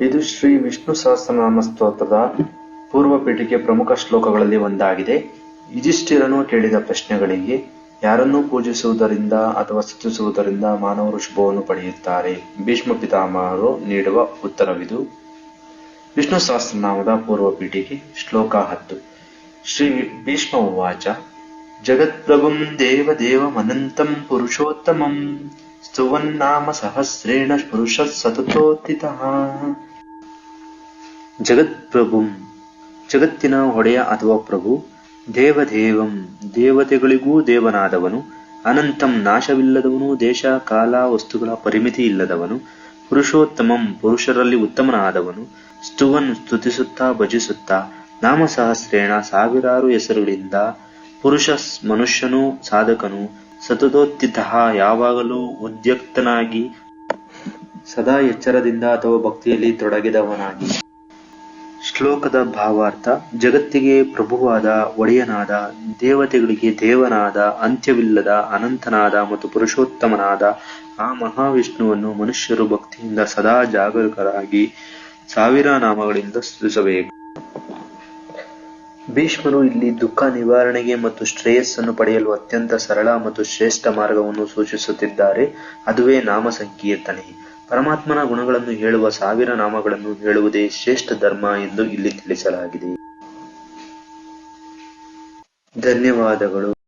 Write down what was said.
ಇದು ಶ್ರೀ ವಿಷ್ಣು ಸಹಸ್ರನಾಮ ಸ್ತೋತ್ರದ ಪೂರ್ವ ಪೀಠಿಕೆ ಪ್ರಮುಖ ಶ್ಲೋಕಗಳಲ್ಲಿ ಒಂದಾಗಿದೆ. ಯುಧಿಷ್ಠಿರನು ಕೇಳಿದ ಪ್ರಶ್ನೆಗಳಿಗೆ, ಯಾರನ್ನೂ ಪೂಜಿಸುವುದರಿಂದ ಅಥವಾ ಸ್ತುತಿಸುವುದರಿಂದ ಮಾನವರು ಶುಭವನ್ನು ಪಡೆಯುತ್ತಾರೆ? ಭೀಷ್ಮ ಪಿತಾಮಹರು ನೀಡುವ ಉತ್ತರವಿದು. ವಿಷ್ಣು ಸಹಸ್ರನಾಮದ ಪೂರ್ವ ಪೀಠಿಕೆ ಶ್ಲೋಕ ಹತ್ತು. ಶ್ರೀ ಭೀಷ್ಮ ಉವಾಚ, ಜಗತ್ಪ್ರಭುಂ ದೇವದೇವಮನಂತಂ ಪುರುಷೋತ್ತಮಂ ಸ್ತುವನ್ನಾಮ ಸಹಸ್ರೇಣ ಪುರುಷ ಸತತೋತ್ಥಿತಃ ಜಗತ್ಪ್ರಭುಂ. ಜಗತ್ತಿನ ಒಡೆಯ ಅಥವಾ ಪ್ರಭು, ದೇವದೇವಂ. ದೇವತೆಗಳಿಗೂ ದೇವನಾದವನು, ಅನಂತಂ ನಾಶವಿಲ್ಲದವನು, ದೇಶ, ಕಾಲ, ವಸ್ತುಗಳ ಪರಿಮಿತಿ ಇಲ್ಲದವನು, ಪುರುಷೋತ್ತಮಂ, ಪುರುಷರಲ್ಲಿ ಉತ್ತಮನಾದವನು, ಸ್ತುವನ್ ಸ್ತುತಿಸುತ್ತಾ, ಭಜಿಸುತ್ತಾ ನಾಮ ಸಹಸ್ರೇಣ ಸಾವಿರಾರು ಹೆಸರುಗಳಿಂದ, ಪುರುಷ ಮನುಷ್ಯನು ಸಾಧಕನು ಸತತೋತ್ಥಿತ ಯಾವಾಗಲೂ ಉದ್ಯಕ್ತನಾಗಿ, ಸದಾ ಎಚ್ಚರದಿಂದ ಅಥವಾ ಭಕ್ತಿಯಲ್ಲಿ ತೊಡಗಿದವನಾಗಿ. ಶ್ಲೋಕದ ಭಾವಾರ್ಥ, ಜಗತ್ತಿಗೆ ಪ್ರಭುವಾದ, ಒಡೆಯನಾದ, ದೇವತೆಗಳಿಗೆ ದೇವನಾದ, ಅಂತ್ಯವಿಲ್ಲದ, ಅನಂತನಾದ ಮತ್ತು ಪುರುಷೋತ್ತಮನಾದ ಆ ಮಹಾವಿಷ್ಣುವನ್ನು ಮನುಷ್ಯರು ಭಕ್ತಿಯಿಂದ ಸದಾ ಜಾಗರೂಕರಾಗಿ ಸಾವಿರ ನಾಮಗಳಿಂದ ಸ್ತುತಿಸಬೇಕು. ಭೀಷ್ಮರು ಇಲ್ಲಿ ದುಃಖ ನಿವಾರಣೆಗೆ ಮತ್ತು ಶ್ರೇಯಸ್ಸನ್ನು ಪಡೆಯಲು ಅತ್ಯಂತ ಸರಳ ಮತ್ತು ಶ್ರೇಷ್ಠ ಮಾರ್ಗವನ್ನು ಸೂಚಿಸುತ್ತಿದ್ದಾರೆ. ಅದುವೇ ನಾಮ ಸಂಕೀರ್ತನೆ ಪರಮಾತ್ಮನ ಗುಣಗಳನ್ನು ಹೇಳುವ ಸಾವಿರ ನಾಮಗಳನ್ನು ಹೇಳುವುದೇ ಶ್ರೇಷ್ಠ ಧರ್ಮ ಎಂದು ಇಲ್ಲಿ ತಿಳಿಸಲಾಗಿದೆ. ಧನ್ಯವಾದಗಳು.